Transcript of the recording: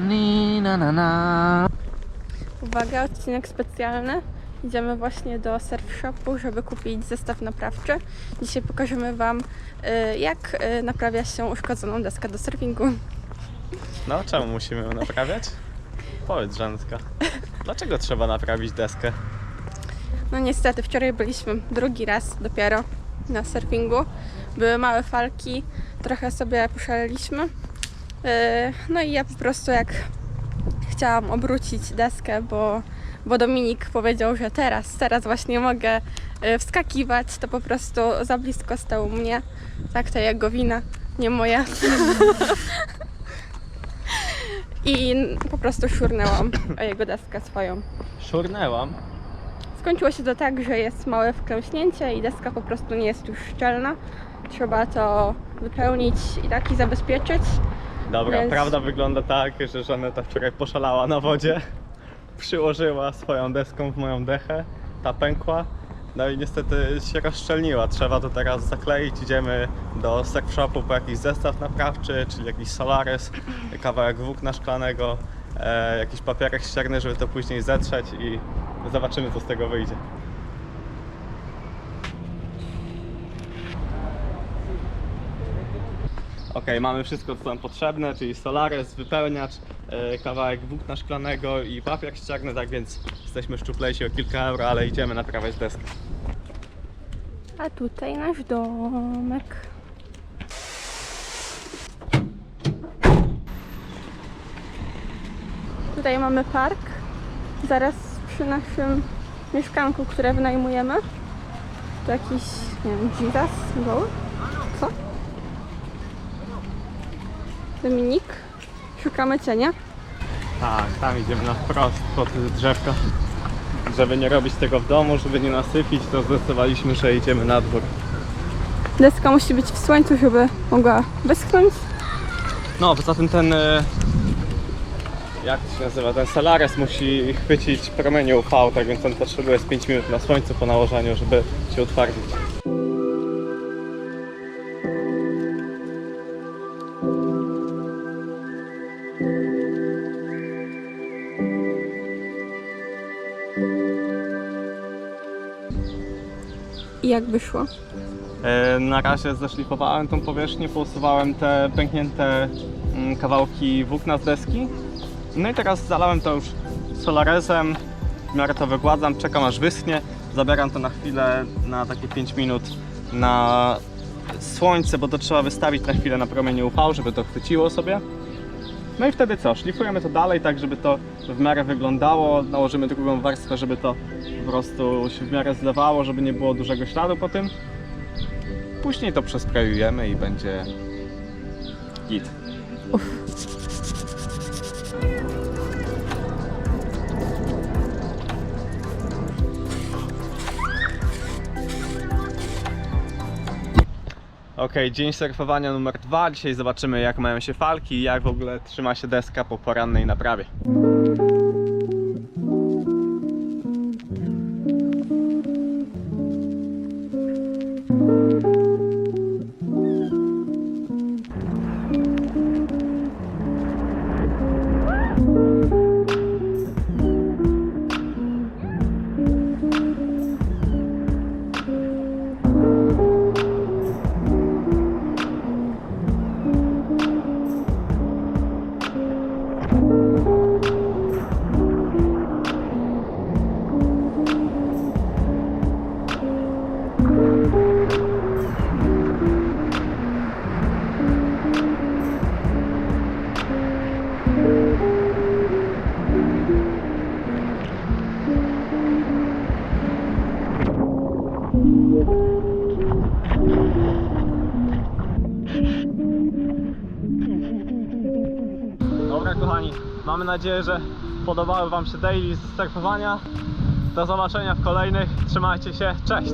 na ni na na na Uwaga, odcinek specjalny. Idziemy właśnie do surf shopu, żeby kupić zestaw naprawczy. Dzisiaj pokażemy Wam, y, jak y, naprawia się uszkodzoną deskę do surfingu. No, czemu musimy ją naprawiać? Powiedz, Żantka. Dlaczego trzeba naprawić deskę? No niestety, wczoraj byliśmy drugi raz dopiero na surfingu. Były małe falki, trochę sobie poszaleliśmy. Y, No i ja po prostu jak chciałam obrócić deskę, bo, bo Dominik powiedział, że teraz, teraz właśnie mogę y, wskakiwać, to po prostu za blisko stał mnie. Tak, to jego wina, nie moja. I po prostu szurnęłam o jego deskę swoją. Szurnęłam. Skończyło się to tak, że jest małe wklęśnięcie i deska po prostu nie jest już szczelna. Trzeba to wypełnić i tak i zabezpieczyć. Dobra, Więc- prawda wygląda tak, że Żaneta wczoraj poszalała na wodzie. Przyłożyła swoją deską w moją dechę. Ta pękła. No i niestety się rozszczelniła. Trzeba to teraz zakleić. Idziemy do surf shopu po jakiś zestaw naprawczy, czyli jakiś Solaris, kawałek włókna szklanego, e, jakiś papierek ścierny, żeby to później zetrzeć i zobaczymy co z tego wyjdzie. Ok, mamy wszystko co nam potrzebne, czyli Solaris, wypełniacz, e, kawałek włókna szklanego i papier ścierny, tak więc jesteśmy szczuplejsi o kilka euro, ale idziemy naprawiać deskę. A tutaj nasz domek. Tutaj mamy park. Zaraz przy naszym mieszkanku, które wynajmujemy. Tu jakiś, nie wiem, Jesus goły? Co? Dominik. Szukamy cienia. Tak, tam idziemy na wprost pod drzewko. Żeby nie robić tego w domu, żeby nie nasypić, to zdecydowaliśmy, że idziemy na dwór. Deska musi być w słońcu, żeby mogła wyschnąć. No, poza tym ten... e, Jak to się nazywa? Ten Solaris musi chwycić promienie UV, tak więc on potrzebuje z 5 minut na słońcu po nałożeniu, żeby się utwardzić. I jak wyszło? E, Na razie zeszlifowałem tą powierzchnię, pousuwałem te pęknięte mm, kawałki włókna z deski. No i teraz zalałem to już solaresem, w miarę to wygładzam, czekam aż wyschnie. Zabieram to na chwilę, na takie 5 minut na słońce, bo to trzeba wystawić na chwilę na promienie UV, żeby to chwyciło sobie. No i wtedy co? Szlifujemy to dalej, tak żeby to w miarę wyglądało. Nałożymy drugą warstwę, żeby to po prostu się w miarę zlewało, żeby nie było dużego śladu po tym. Później to przesprayujemy i będzie git. Ok, dzień surfowania numer dwa. Dzisiaj zobaczymy jak mają się falki i jak w ogóle trzyma się deska po porannej naprawie. Dobra kochani, mamy nadzieję, że podobały Wam się daily z surfowania. Do zobaczenia w kolejnych. Trzymajcie się, cześć!